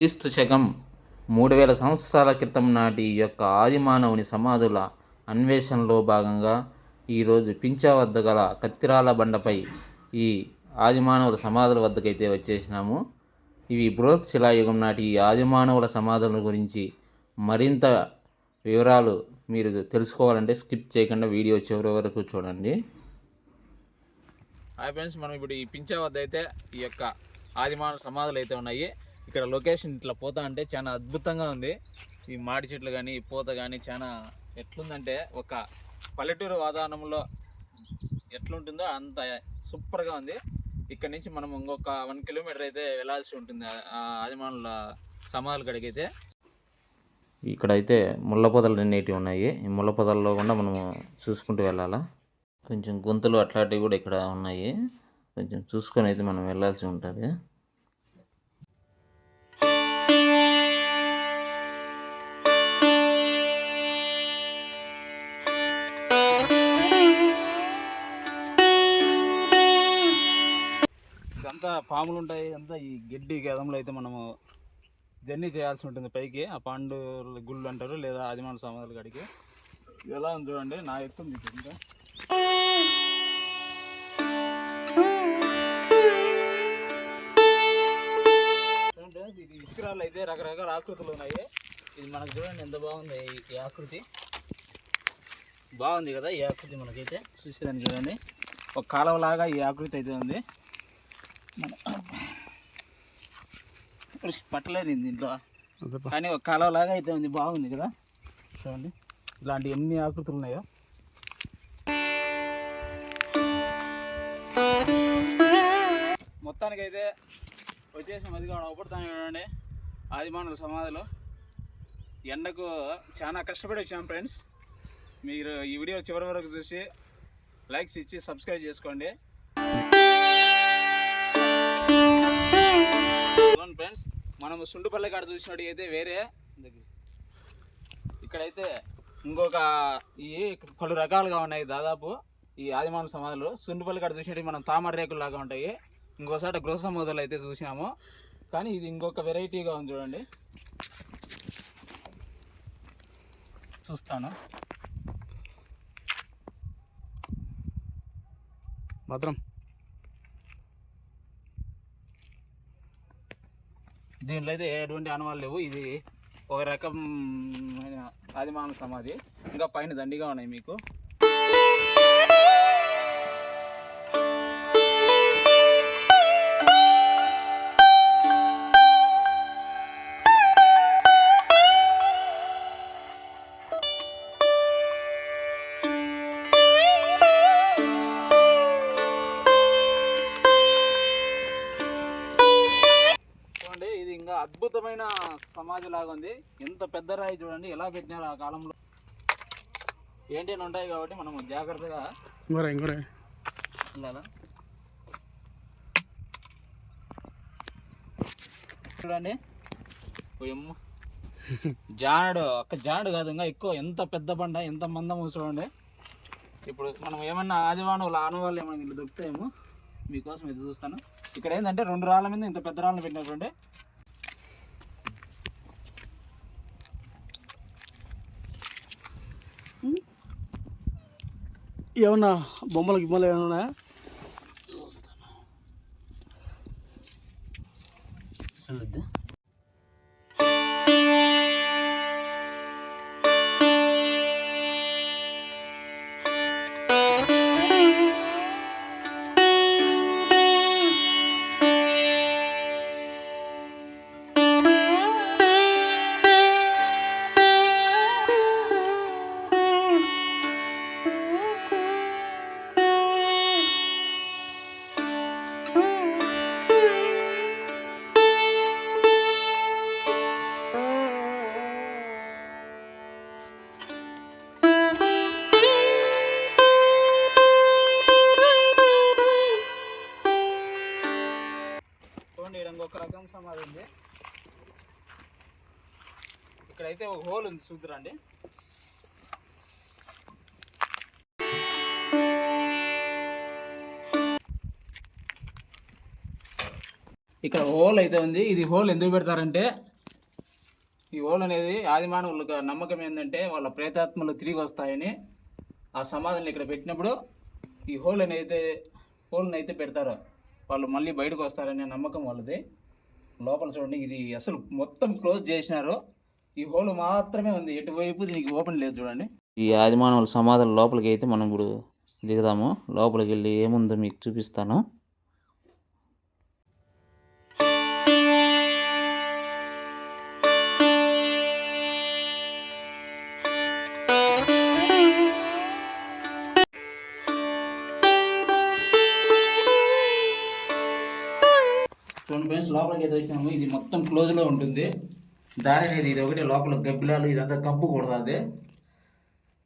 క్రీస్తు శకం మూడు వేల సంవత్సరాల క్రితం నాటి ఈ యొక్క ఆదిమానవుని సమాధుల అన్వేషణలో భాగంగా ఈరోజు పించా వద్ద గల కత్తిరాల బండపై ఈ ఆదిమానవుల సమాధుల వద్దకైతే వచ్చేసినాము. ఇవి బృహత్ శిలాయుగం నాటి ఈ ఆదిమానవుల సమాధుల గురించి మరింత వివరాలు మీరు తెలుసుకోవాలంటే స్కిప్ చేయకుండా వీడియో చివరి వరకు చూడండి. హాయ్ ఫ్రెండ్స్ మనం ఇప్పుడు ఈ పించా వద్ద అయితే ఈ యొక్క ఆదిమానవ సమాధులు అయితే ఉన్నాయి. ఇక్కడ లొకేషన్ ఇట్లా పోతా అంటే చాలా అద్భుతంగా ఉంది. ఈ మాడి చెట్లు కానీ ఈ పూత కానీ చాలా ఎట్లుందంటే ఒక పల్లెటూరు వాతావరణంలో ఎట్లుంటుందో అంత సూపర్గా ఉంది. ఇక్కడ నుంచి మనం ఇంకొక వన్ కిలోమీటర్ అయితే వెళ్ళాల్సి ఉంటుంది ఆ- ఆ ఆదిమానుల సమాధుల కాడికి అయితే ఇక్కడైతే ముళ్ళ పొదలు అనేటివి ఉన్నాయి. ఈ ముళ్ళ పొదల్లో కూడా మనము చూసుకుంటూ వెళ్ళాలా? కొంచెం గొంతులు అట్లాంటివి కూడా ఇక్కడ ఉన్నాయి. కొంచెం చూసుకొని అయితే మనం వెళ్ళాల్సి ఉంటుంది. పాములు ఉంటాయి అంతా ఈ గడ్డి గదంలో అయితే మనము జర్నీ చేయాల్సి ఉంటుంది పైకి. ఆ పాండు గుళ్ళు అంటారు లేదా ఆదిమాన సమాధుల కాడికి. ఎలా ఉంది చూడండి నా ఎత్తు మీకు ఇంకా ఇది ఇసుకరాళ్ళు అయితే రకరకాల ఆకృతులు ఉన్నాయి. ఇది మనకు చూడండి ఎంత బాగుంది ఈ- ఆకృతి. బాగుంది కదా ఈ ఆకృతి మనకైతే. చూసేదానికి చూడండి. ఒక కాలువలాగా ఈ ఆకృతి అయితే ఉంది. పట్టలేదు దీంట్లో. కానీ ఒక కాలువలాగా అయితే ఉంది. బాగుంది కదా. చూడండి. ఇలాంటి ఎన్ని ఆకృతులు ఉన్నాయో. మొత్తానికైతే వచ్చేసి అది కూడా ఒకటి చూడండి. ఆదిమానుల సమాధిలో. ఎండకు చాలా కష్టపడి వచ్చాం ఫ్రెండ్స్. మీరు ఈ వీడియో చివరి వరకు చూసి లైక్స్ ఇచ్చి సబ్స్క్రైబ్ చేసుకోండి. మనం సుండుపల్లి కాడ చూసినట్టు అయితే వేరే. ఇక్కడైతే ఇంకొక ఈ పలు రకాలుగా ఉన్నాయి దాదాపు ఈ ఆదిమాన సమాధులు. సుండుపల్లి కాడ చూసినట్టు మనం తామర రేకులు లాగా ఉంటాయి. ఇంకోసారి గృహ సమాధులు అయితే చూసినాము. కానీ ఇది ఇంకొక వెరైటీగా ఉంది చూడండి. చూస్తాను. భద్రం. దీంట్లో అయితే ఎటువంటి అనుమానాలు లేవు. ఇది ఒక రకం ఆదిమాన సమాధి. ఇంకా పైన దండిగా ఉన్నాయి మీకు. అద్భుతమైన సమాధి లాగా ఉంది. ఎంత పెద్ద రాయి చూడండి ఎలా పెట్టినారు ఆ కాలంలో. ఏంటి అని ఉంటాయి కాబట్టి మనం జాగ్రత్తగా ఇంకోరే ఇంకోరే. ఉండాలా? చూడండి. జానడు ఒక్క జానడు కాదు ఇంకా ఎక్కువ. ఎంత పెద్ద బండ ఎంత మందము చూడండి. ఇప్పుడు మనం ఏమన్నా ఆదివానులు ఆనవాళ్ళు ఏమైనా ఇల్లు దొరుకుతాయేమో మీకోసం ఇది చూస్తాను. ఇక్కడ ఏంటంటే రెండు రాళ్ళ మీద ఇంత పెద్ద రాళ్ళని పెట్టినటువంటి ఏమన్నా బొమ్మలు గిమ్మలు ఏమైనా ఉన్నాయా? చూద్దాం ఇంకొక రకం సమాధి ఉంది. ఇక్కడైతే ఒక హోల్ ఉంది చూద్దరండి. ఇక్కడ హోల్ అయితే ఉంది. ఇది హోల్ ఎందుకు పెడతారంటే ఈ హోల్ అనేది ఆదిమానవులకు నమ్మకం ఏంటంటే వాళ్ళ ప్రేతాత్మలు తిరిగి వస్తాయని ఆ సమాధిని ఇక్కడ పెట్టినప్పుడు ఈ హోల్ అయితే హోల్ని అయితే పెడతారు. వాళ్ళు మళ్ళీ బయటకు వస్తారనే నమ్మకం వాళ్ళది. లోపల చూడండి ఇది అసలు మొత్తం క్లోజ్ చేసినారు. ఈ హోల్ మాత్రమే ఉంది. ఎటువైపు దీనికి ఓపెన్ లేదు చూడండి. ఈ యాజమానుల సమాధుల లోపలికి అయితే మనం ఇప్పుడు దిగుదాము. లోపలికి వెళ్ళి ఏముందో మీకు చూపిస్తాను. చూడండి ఫ్రెండ్స్ లోపలికి అయితే వచ్చినాము ఇది మొత్తం క్లోజ్లో ఉంటుంది. దారి అనేది ఇది ఒకటి లోపల గబ్బిలాలు ఇదంతా కప్పు కూడదు అది.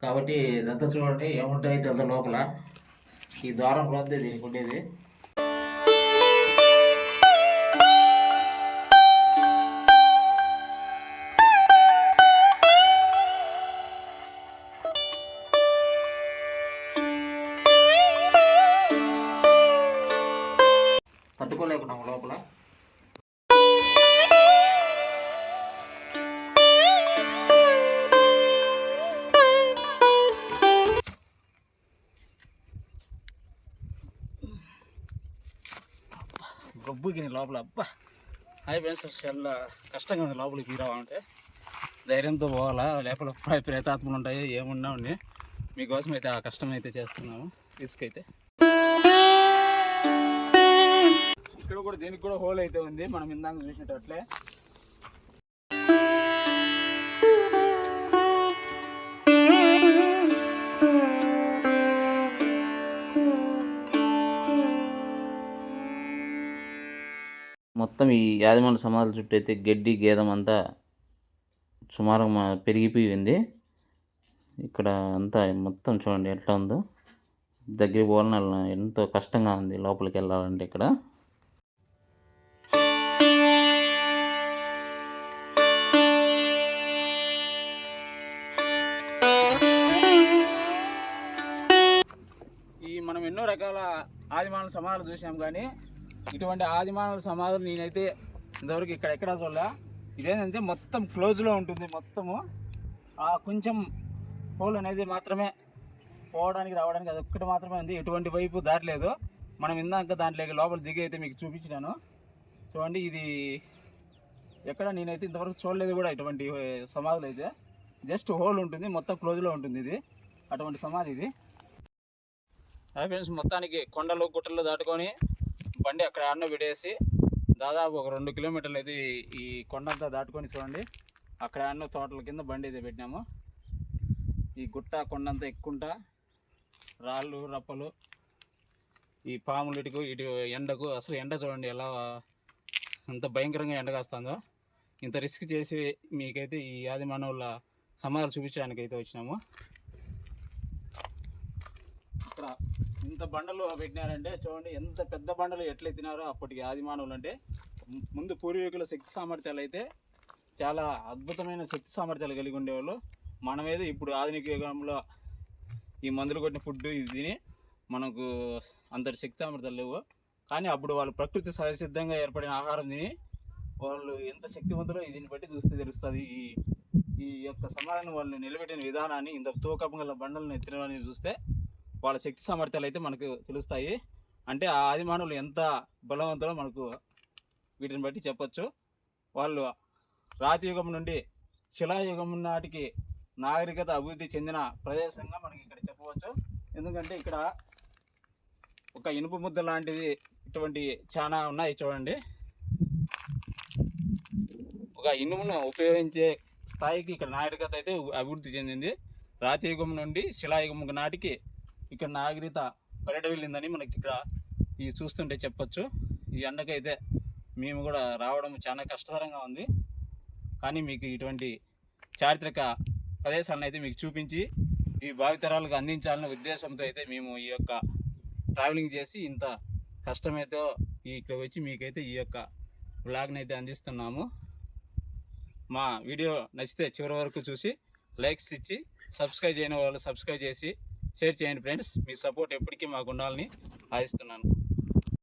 కాబట్టి ఇదంతా చూడండి ఏముంటాయి ఇదంతా లోపల. ఈ ద్వారం వద్ద దీనికి ఉండేది? తట్టుకోలేకున్నాము లోపల. గబ్బుకి లోపల అబ్బా హాయ్ ఫ్రెండ్స్ చాలా కష్టంగా ఉంది లోపలికి రావాలంటే ధైర్యంతో పోవాలా? లేకపోతే ప్రేతాత్మలు ఉంటాయి? ఏమున్నా ఉన్నాయి మీకోసం అయితే ఆ కష్టం అయితే చేస్తున్నాము. రిస్క్ అయితే. ఇక్కడ కూడా దీనికి కూడా హోల్ అయితే ఉంది. మనం ఇందాక చూసినట్లే మొత్తం ఈ యాజమాన్య సమాధుల చుట్టూ అయితే గడ్డి గేదం అంతా సుమారుగా మా- పెరిగిపోయి ఉంది ఇక్కడ అంతా మొత్తం చూడండి ఎట్లా ఉందో. దగ్గర పోవాలని ఎంతో కష్టంగా ఉంది లోపలికి వెళ్ళాలంటే ఇక్కడ. ఈ మనం ఎన్నో రకాల ఆదిమాన సమాధులు చూసాం కానీ ఇటువంటి ఆదిమానవ సమాధులు నేనైతే ఇంతవరకు ఇక్కడ ఎక్కడా చూడలే. ఇదేంటంటే మొత్తం క్లోజ్లో ఉంటుంది మొత్తము. ఆ కొంచెం హోల్ అనేది మాత్రమే పోవడానికి రావడానికి అది ఒక్కటి మాత్రమే ఉంది. ఎటువంటి వైపు దారి లేదు. మనం ఇందాక దాంట్లోకి లోపల దిగి అయితే మీకు చూపించినాను. చూడండి ఇది ఎక్కడ నేనైతే ఇంతవరకు చూడలేదు కూడా ఇటువంటి సమాధులు అయితే. జస్ట్ హోల్ ఉంటుంది మొత్తం క్లోజ్లో ఉంటుంది ఇది. అటువంటి సమాధి ఇది. ఫ్రెండ్స్ మొత్తానికి కొండలు గుట్టలు దాటుకొని బండి అక్కడ అన్న విడేసి దాదాపు ఒక రెండు కిలోమీటర్లు అయితే ఈ- కొండంతా దాటుకొని చూడండి. అక్కడ అన్న తోటల కింద బండి అయితే పెట్టినాము. ఈ గుట్ట కొండంతా ఎక్కుంటా రాళ్ళు రప్పలు ఈ పాములు ఇటుకు ఇటు ఎండకు అసలు ఎండ చూడండి ఎలా ఎంత భయంకరంగా ఎండ కాస్తుందో. ఇంత రిస్క్ చేసి మీకైతే ఈ ఆది మానవుల సమాధానం చూపించడానికి అయితే వచ్చినాము ఇక్కడ ఇంత బండలు పెట్టినారంటే చూడండి ఎంత పెద్ద బండలు ఎట్లా ఎత్తినారో అప్పటికి ఆదిమానవులు అంటే ముందు పూర్వీకుల శక్తి సామర్థ్యాలు అయితే చాలా అద్భుతమైన శక్తి సామర్థ్యాలు కలిగి ఉండేవాళ్ళు. మనమేదో ఇప్పుడు ఆధునిక యుగంలో ఈ మందులు కొట్టిన ఫుడ్ ఇది తిని మనకు అంతటి శక్తి సామర్థ్యాలు లేవు. కానీ అప్పుడు వాళ్ళు ప్రకృతి సహసిద్ధంగా ఏర్పడిన ఆహారం తిని వాళ్ళు ఎంత శక్తివంతులో దీన్ని బట్టి చూస్తే తెలుస్తుంది. ఈ ఈ యొక్క సమాధానం వాళ్ళు నిలబెట్టిన విధానాన్ని ఇంత తూకం గల బండలను ఎత్తినని చూస్తే వాళ్ళ శక్తి సామర్థ్యాలు అయితే మనకు తెలుస్తాయి. అంటే ఆ అభిమానులు ఎంత బలవంతులో మనకు వీటిని బట్టి చెప్పొచ్చు. వాళ్ళు రాతి యుగం నుండి శిలాయుగం నాటికి నాగరికత అభివృద్ధి చెందిన ప్రదేశంగా మనకి ఇక్కడ చెప్పవచ్చు. ఎందుకంటే ఇక్కడ ఒక ఇనుప ముద్ద లాంటిది ఇటువంటి చాలా ఉన్నాయి చూడండి. ఒక ఇనుమును ఉపయోగించే స్థాయికి ఇక్కడ నాగరికత అయితే అభివృద్ధి చెందింది. రాతి యుగం నుండి శిలాయుగం నాటికి ఇక్కడ నాగరిక పర్యట వెళ్ళిందని మనకి ఇక్కడ ఈ చూస్తుంటే చెప్పొచ్చు. ఈ ఎండకైతే మేము కూడా రావడం చాలా కష్టతరంగా ఉంది. కానీ మీకు ఇటువంటి చారిత్రక ప్రదేశాలను అయితే మీకు చూపించి ఈ భావితరాలకు అందించాలనే ఉద్దేశంతో అయితే మేము ఈ యొక్క ట్రావెలింగ్ చేసి ఇంత కష్టమైతే ఇక్కడ వచ్చి మీకైతే ఈ యొక్క బ్లాగ్ని అయితే అందిస్తున్నాము. మా వీడియో నచ్చితే చివరి వరకు చూసి లైక్స్ ఇచ్చి సబ్స్క్రైబ్ చేయని వాళ్ళు సబ్స్క్రైబ్ చేసి షేర్ చేయండి ఫ్రెండ్స్. మీ సపోర్ట్ ఎప్పటికీ మాకు ఉండాలని ఆశిస్తున్నాను.